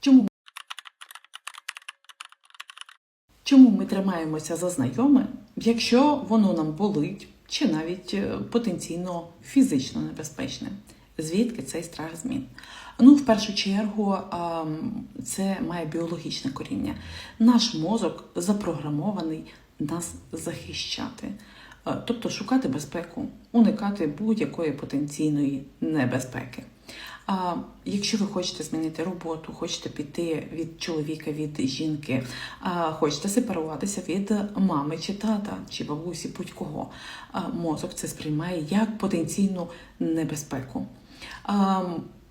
Чому? Чому ми тримаємося за знайоме, якщо воно нам болить чи навіть е, потенційно фізично небезпечне? Звідки цей страх змін? Ну, в першу чергу, це має біологічне коріння. Наш мозок запрограмований нас захищати, Е, тобто шукати безпеку, уникати будь-якої потенційної небезпеки. А якщо ви хочете змінити роботу, хочете піти від чоловіка, від жінки, а хочете сепаруватися від мами чи тата, чи бабусі, будь-кого, мозок це сприймає як потенційну небезпеку. А,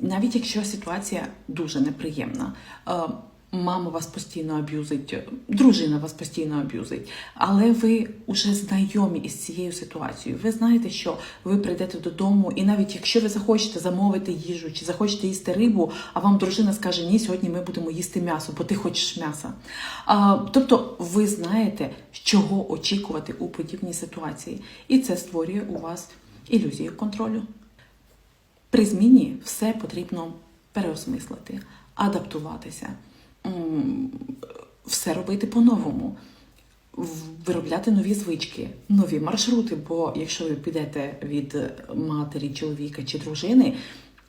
навіть якщо ситуація дуже неприємна. а, Мама вас постійно аб'юзить, дружина вас постійно аб'юзить, але ви вже знайомі із цією ситуацією. Ви знаєте, що ви прийдете додому, і навіть якщо ви захочете замовити їжу чи захочете їсти рибу, а вам дружина скаже, ні, сьогодні ми будемо їсти м'ясо, бо ти хочеш м'яса. А, тобто ви знаєте, чого очікувати у подібній ситуації, і це створює у вас ілюзію контролю. При зміні все потрібно переосмислити, адаптуватися, все робити по-новому, виробляти нові звички, нові маршрути. Бо якщо ви підете від матері, чоловіка чи дружини,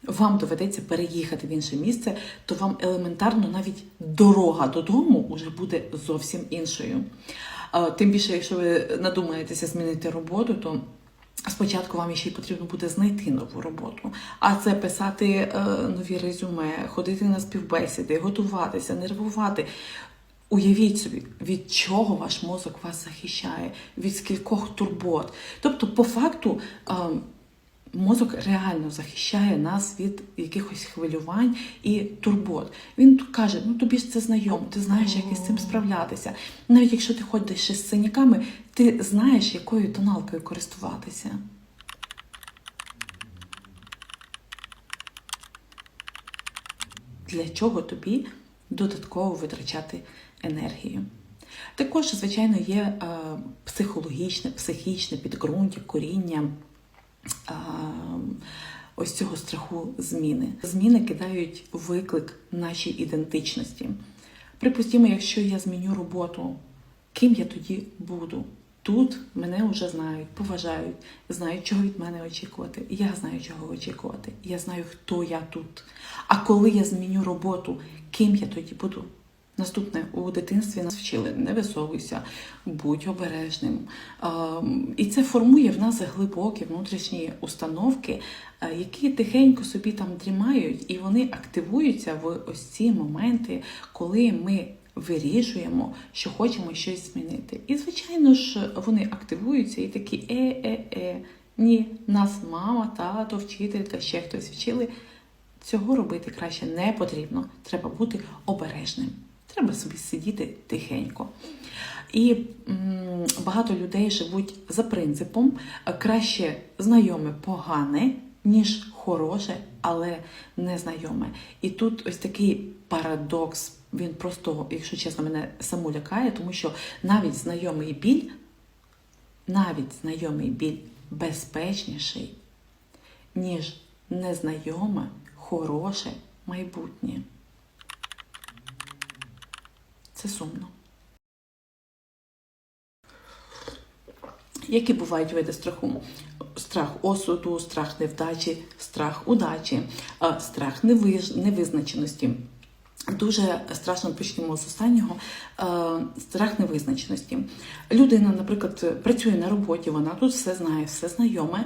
вам доведеться переїхати в інше місце, то вам елементарно навіть дорога додому вже буде зовсім іншою. Тим більше, якщо ви надумаєтеся змінити роботу, то Спочатку вам ще й потрібно буде знайти нову роботу, а це писати е, нові резюме, ходити на співбесіди, готуватися, нервувати. Уявіть собі, від чого ваш мозок вас захищає, від скількох турбот. Тобто, по факту, е, мозок реально захищає нас від якихось хвилювань і турбот. Він каже: ну тобі ж це знайомо, ти знаєш, як із цим справлятися. Навіть якщо ти ходиш ще з синяками, ти знаєш, якою тоналкою користуватися. Для чого тобі додатково витрачати енергію? Також, звичайно, є е, психологічне, психічне підґрунтя, коріння ось цього страху зміни. Зміни кидають виклик нашій ідентичності. Припустімо, якщо я зміню роботу, ким я тоді буду? Тут мене вже знають, поважають, знають, чого від мене очікувати. Я знаю, чого очікувати. Я знаю, хто я тут. А коли я зміню роботу, ким я тоді буду? Наступне у дитинстві нас вчили не висовуйся, будь обережним. І це формує в нас глибокі внутрішні установки, які тихенько собі там дрімають, і вони активуються в ось ці моменти, коли ми вирішуємо, що хочемо щось змінити. І, звичайно ж, вони активуються і такі е-е-е. Ні, нас мама, тато, вчителька, ще хтось вчили. Цього робити краще не потрібно. Треба бути обережним. Треба собі сидіти тихенько. І м, багато людей живуть за принципом е, краще знайоме погане, ніж хороше, але незнайоме. І тут ось такий парадокс. Він просто, якщо чесно, мене саму лякає, тому що навіть знайомий біль, навіть знайомий біль безпечніший, ніж незнайоме, хороше майбутнє. Це сумно. Які бувають види страху? Страх осуду, страх невдачі, страх удачі, страх невизначеності. Дуже страшно почнемо з останнього е, страх невизначеності. Людина, наприклад, працює на роботі, вона тут все знає, все знайоме,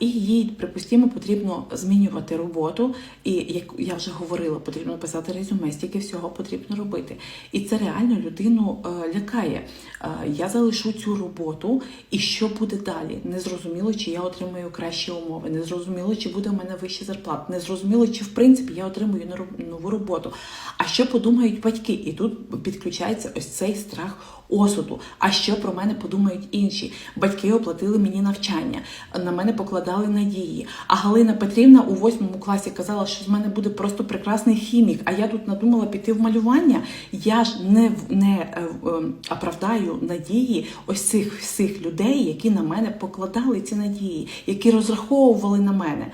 і їй, припустимо, потрібно змінювати роботу. І як я вже говорила, потрібно писати резюме, стільки всього потрібно робити. І це реально людину е, лякає. Е, Я залишу цю роботу, і що буде далі? Незрозуміло, чи я отримаю кращі умови, незрозуміло, чи буде в мене вища зарплата, незрозуміло, чи в принципі я отримую нову роботу. А що подумають батьки? І тут підключається ось цей страх осуду. А що про мене подумають інші? Батьки оплатили мені навчання, на мене покладали надії. А Галина Петрівна у восьмому класі казала, що з мене буде просто прекрасний хімік. А я тут надумала піти в малювання. Я ж не, не е, е, оправдаю надії ось цих всіх людей, які на мене покладали ці надії, які розраховували на мене.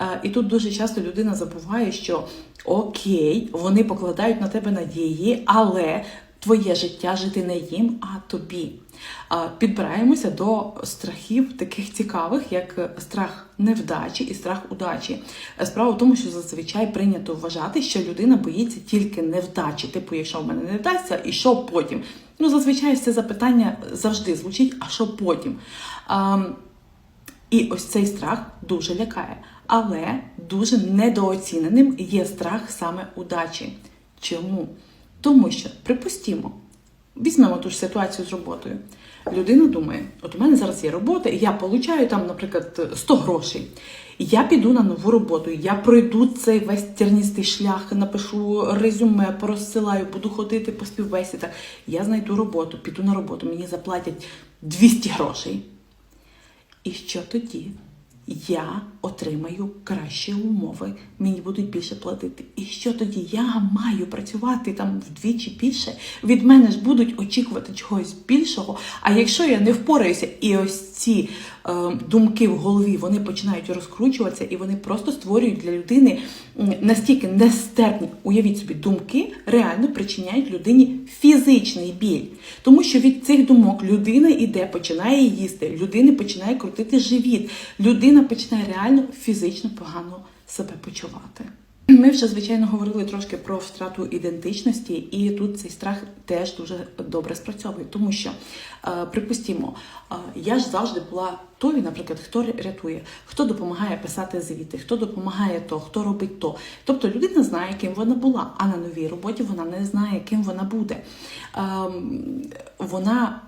Е, І тут дуже часто людина забуває, що Окей, вони покладають на тебе надії, але твоє життя жити не їм, а тобі. Підбираємося до страхів таких цікавих, як страх невдачі і страх удачі. Е, Справа в тому, що зазвичай прийнято вважати, що людина боїться тільки невдачі. Типу, якщо в мене не вдасться, і що потім? Ну, зазвичай це запитання завжди звучить, а що потім? І ось цей страх дуже лякає. Але дуже недооціненим є страх саме удачі. Чому? Тому що, припустімо, візьмемо ту ж ситуацію з роботою. Людина думає, от у мене зараз є робота, і я получаю там, наприклад, 100 грошей. Я піду на нову роботу, я пройду цей весь терністий шлях, напишу резюме, порозсилаю, буду ходити по співбесідах. Я знайду роботу, піду на роботу, мені заплатять 200 грошей. І що тоді? Я отримаю кращі умови, мені будуть більше платити. І що тоді? Я маю працювати там вдвічі більше. Від мене ж будуть очікувати чогось більшого. А якщо я не впораюся, і ось ці думки в голові вони починають розкручуватися, і вони просто створюють для людини настільки нестерпні, уявіть собі, думки реально причиняють людині фізичний біль. Тому що від цих думок людина іде, починає їсти, людина починає крутити живіт, людина починає реально фізично погано себе почувати. Ми вже звичайно говорили трошки про втрату ідентичності, і тут цей страх теж дуже добре спрацьовує, тому що, е, припустімо, е, я ж завжди була тою, наприклад, хто рятує, хто допомагає писати звіти, хто допомагає то, хто робить то. Тобто людина знає, ким вона була, а на новій роботі вона не знає, ким вона буде. Ем, Вона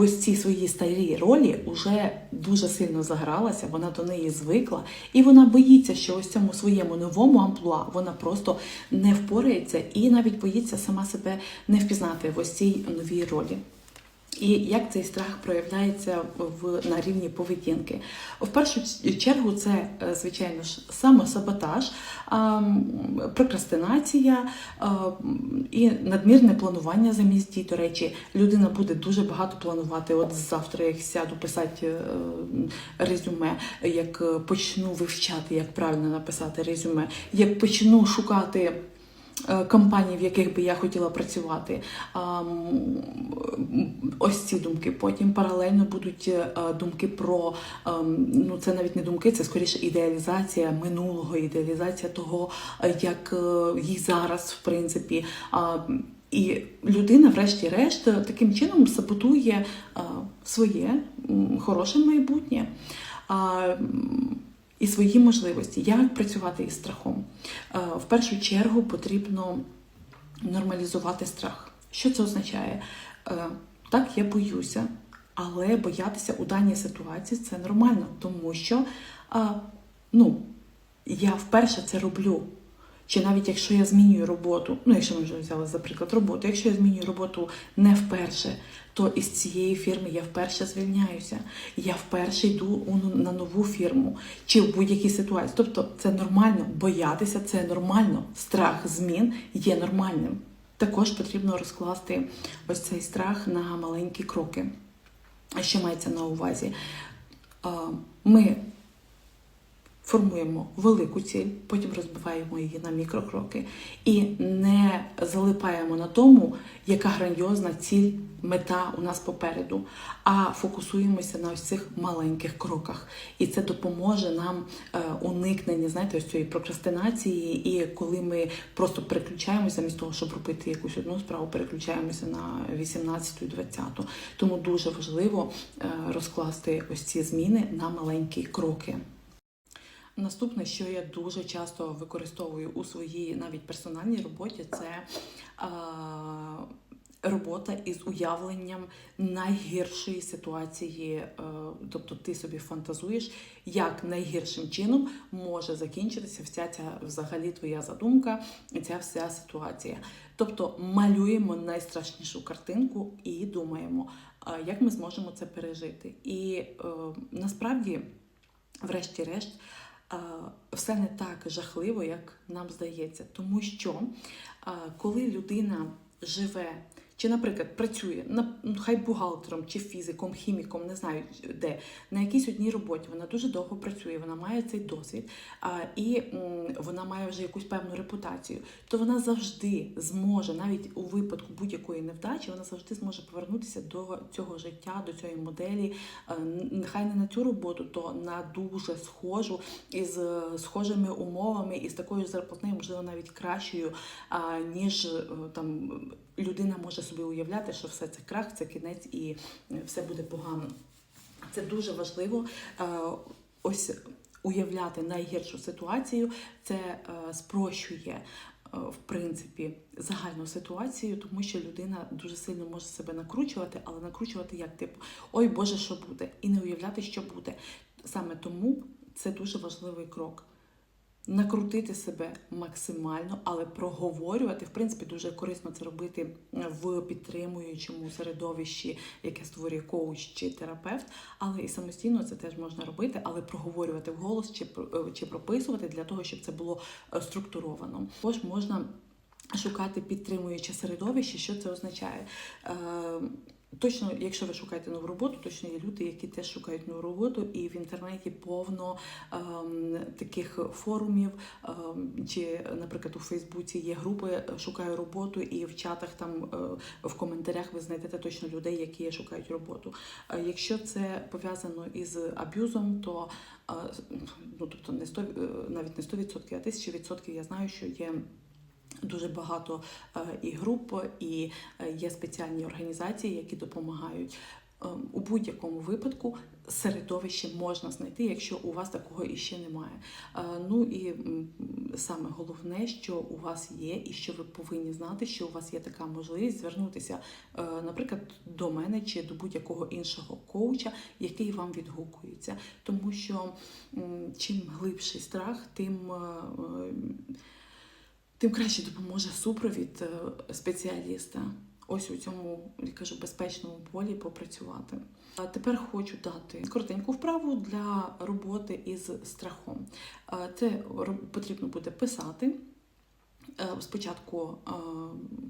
ось цій своїй старій ролі вже дуже сильно загралася, вона до неї звикла, і вона боїться, що ось цьому своєму новому амплуа вона просто не впорається і навіть боїться сама себе не впізнати в ось цій новій ролі. І як цей страх проявляється в на рівні поведінки? В першу чергу, це е, звичайно ж самосаботаж, прокрастинація і надмірне планування замість дій. До речі, людина буде дуже багато планувати. От завтра, як сяду писати е, резюме, як е, почну вивчати, як правильно написати резюме, як почну шукати компаній, в яких би я хотіла працювати. Ось ці думки. Потім паралельно будуть е, думки про ем, ну це навіть не думки, це скоріше ідеалізація минулого, ідеалізація того, е, як е, їй зараз, в принципі. І людина, врешті-решт, таким чином саботує е, своє хороше майбутнє. І свої можливості, як працювати із страхом. Е, В першу чергу потрібно нормалізувати страх. Що це означає? Е, Так, я боюся, але боятися у даній ситуації це нормально, тому що ну, я вперше це роблю. Чи навіть якщо я змінюю роботу, ну якщо ми вже взяли за приклад роботу, якщо я змінюю роботу не вперше, то із цієї фірми я вперше звільняюся, я вперше йду на нову фірму чи в будь-якій ситуації. Тобто це нормально, боятися це нормально. Страх змін є нормальним. Також потрібно розкласти ось цей страх на маленькі кроки. А що мається на увазі? Ми формуємо велику ціль, потім розбиваємо її на мікрокроки і не залипаємо на тому, яка грандіозна ціль, мета у нас попереду, а фокусуємося на ось цих маленьких кроках. І це допоможе нам е, уникнення, знаєте, ось цієї прокрастинації. І коли ми просто переключаємося, замість того, щоб робити якусь одну справу, переключаємося на 18-ту і 20-ту. Тому дуже важливо е, розкласти ось ці зміни на маленькі кроки. Наступне, що я дуже часто використовую у своїй навіть персональній роботі, це а, робота із уявленням найгіршої ситуації. Е, тобто ти собі фантазуєш, як найгіршим чином може закінчитися вся ця взагалі твоя задумка, ця вся ситуація. Тобто малюємо найстрашнішу картинку і думаємо, а, як ми зможемо це пережити. І е, насправді, врешті-решт, все не так жахливо, як нам здається. Тому що коли людина живе чи, наприклад, працює на ну, хай бухгалтером, чи фізиком, хіміком, не знаю де, на якійсь одній роботі, вона дуже довго працює, вона має цей досвід, і вона має вже якусь певну репутацію, то вона завжди зможе, навіть у випадку будь-якої невдачі, вона завжди зможе повернутися до цього життя, до цієї моделі. Нехай не на цю роботу, то на дуже схожу із схожими умовами і з такою зарплатнею, можливо, навіть кращою, ніж е, там людина може собі уявляти, що все це крах, це кінець і е, все буде погано. Це дуже важливо. е, Ось уявляти найгіршу ситуацію, це е, спрощує. В принципі, загальну ситуацію, тому що людина дуже сильно може себе накручувати, але накручувати як типу Ой Боже, що буде? І не уявляти, що буде. Саме тому це дуже важливий крок. Накрутити себе максимально, але проговорювати, в принципі, дуже корисно це робити в підтримуючому середовищі, яке створює коуч чи терапевт, але і самостійно це теж можна робити, але проговорювати вголос чи, чи прописувати для того, щоб це було е, структуровано. Також можна шукати підтримуюче середовище. Що це означає? Точно, якщо ви шукаєте нову роботу, точно є люди, які теж шукають нову роботу, і в інтернеті повно ем, таких форумів, ем, чи, наприклад, у Фейсбуці є групи е, Шукаю роботу, і в чатах там е, в коментарях ви знайдете точно людей, які шукають роботу. Е, якщо це пов'язано із аб'юзом, то е, ну тобто не 100, е, навіть не 100%, а тисячі відсотків я знаю, що є. Дуже багато е, і груп, і е, є спеціальні організації, які допомагають. Е, У будь-якому випадку середовище можна знайти, якщо у вас такого іще немає. Е, Ну і саме головне, що у вас є, і що ви повинні знати, що у вас є така можливість звернутися, наприклад, до мене чи до будь-якого іншого коуча, який вам відгукується. Тому що чим глибший страх, тим. Тим краще допоможе супровід е, спеціаліста. Ось у цьому я кажу безпечному полі попрацювати. А тепер хочу дати коротеньку вправу для роботи із страхом. Це потрібно буде писати. Е, Спочатку е,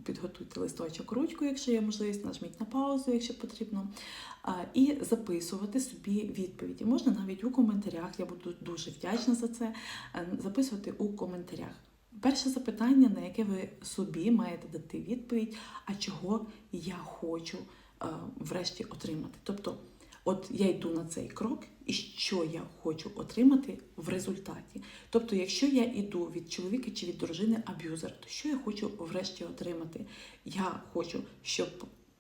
підготуйте листочок ручку, якщо є можливість, нажміть на паузу, якщо потрібно, і записувати собі відповіді. Можна навіть у коментарях, я буду дуже вдячна за це. Записувати у коментарях. Перше запитання, на яке ви собі маєте дати відповідь, а чого я хочу е, врешті отримати. Тобто, от я йду на цей крок, і що я хочу отримати в результаті. Тобто, якщо я йду від чоловіка чи від дружини аб'юзер, то що я хочу врешті отримати? Я хочу, щоб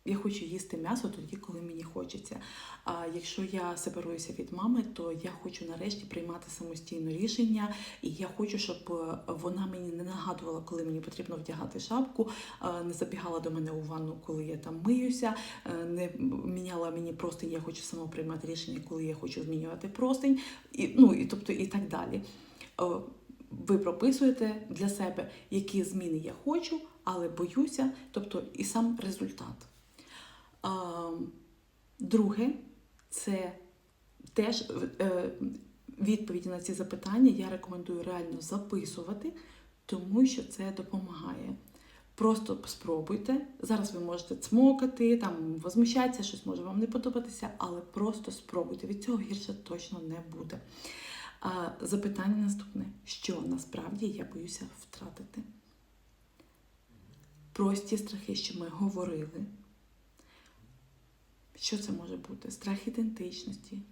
я хочу їсти м'ясо тоді, коли мені хочеться. А якщо я сепаруюся від мами, то я хочу нарешті приймати самостійно рішення, і я хочу, щоб е, вона мені не нагадувала, коли мені потрібно вдягати шапку, е, не забігала до мене у ванну, коли я там миюся, е, не міняла мені простинь, я хочу сама приймати рішення, коли я хочу змінювати простинь, і, ну, і, тобто, і так далі. Ви прописуєте для себе, які зміни я хочу, але боюся, тобто і сам результат. Друге, це теж е, відповіді на ці запитання я рекомендую реально записувати, тому що це допомагає. Просто спробуйте. Зараз ви можете цмокати, там возмущатися, щось може вам не подобатися, але просто спробуйте. Від цього гірше точно не буде. Запитання наступне: що насправді я боюся втратити? Прості страхи, що ми говорили. Що це може бути? Страх ідентичності.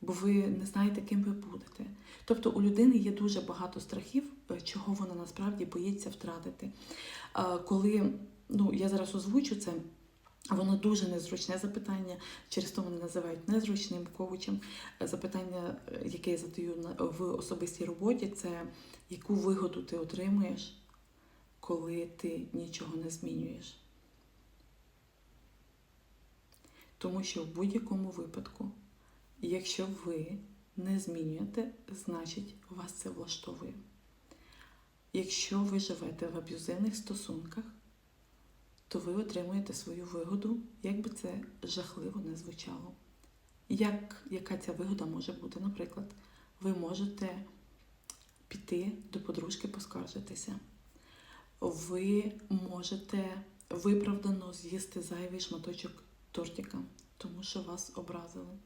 Бо ви не знаєте, ким ви будете. Тобто у людини є дуже багато страхів, е, чого вона насправді боїться втратити. Коли ну, я зараз озвучу це, воно дуже незручне запитання, через то мене називають незручним коучем. Е, Запитання, е, яке я задаю в особистій роботі, це яку вигоду ти отримуєш, коли ти нічого не змінюєш. Тому що в будь-якому випадку, якщо ви не змінюєте, значить вас це влаштовує. Якщо ви живете в аб'юзивних стосунках, то ви отримуєте свою вигоду, як би це жахливо не звучало. Як, яка ця вигода може бути? Наприклад, ви можете піти до подружки поскаржитися. Ви можете виправдано з'їсти зайвий шматочок тортика, тому що вас образили.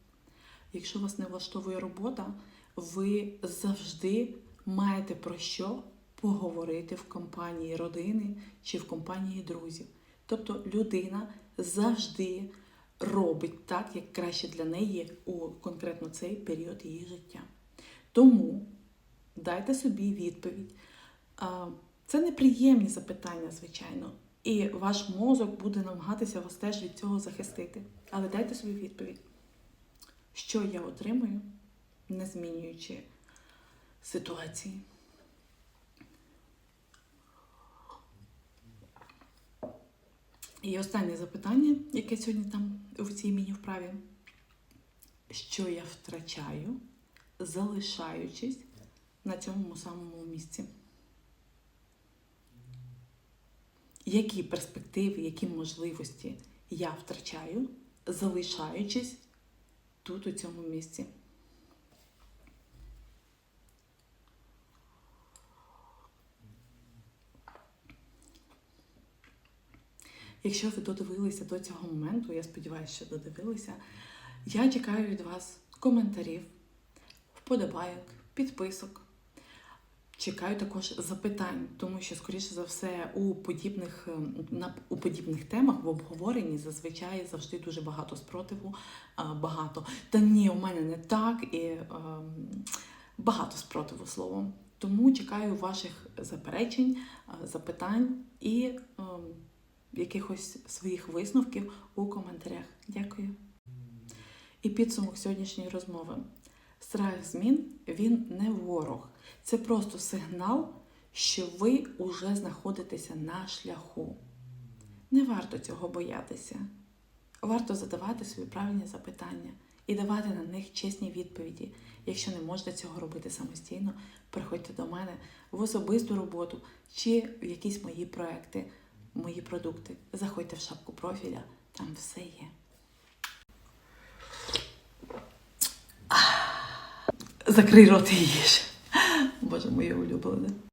Якщо вас не влаштовує робота, ви завжди маєте про що поговорити в компанії родини чи в компанії друзів. Тобто людина завжди робить так, як краще для неї у конкретно цей період її життя. Тому дайте собі відповідь. Це неприємні запитання, звичайно, і ваш мозок буде намагатися вас теж від цього захистити. Але дайте собі відповідь, що я отримую, не змінюючи ситуації. І останнє запитання, яке сьогодні там в цій міні-вправі. Що я втрачаю, залишаючись на цьому самому місці? Які перспективи, які можливості я втрачаю, залишаючись тут, у цьому місці? Якщо ви додивилися до цього моменту, я сподіваюся, що додивилися, я чекаю від вас коментарів, вподобайок, підписок. Чекаю також запитань, тому що, скоріше за все, у подібних, ем, на, у подібних темах в обговоренні зазвичай завжди дуже багато спротиву, багато. Та ні, у мене не так, і ем, багато спротиву словом. Тому чекаю ваших заперечень, запитань і ем, якихось своїх висновків у коментарях. Дякую. І підсумок сьогоднішньої розмови. Страх змін він не ворог. Це просто сигнал, що ви уже знаходитеся на шляху. Не варто цього боятися. Варто задавати собі правильні запитання і давати на них чесні відповіді. Якщо не можете цього робити самостійно, приходьте до мене в особисту роботу чи в якісь мої проекти, мої продукти. Заходьте в шапку профіля, там все є. Закрий рот і їж. Боже моє улюблене.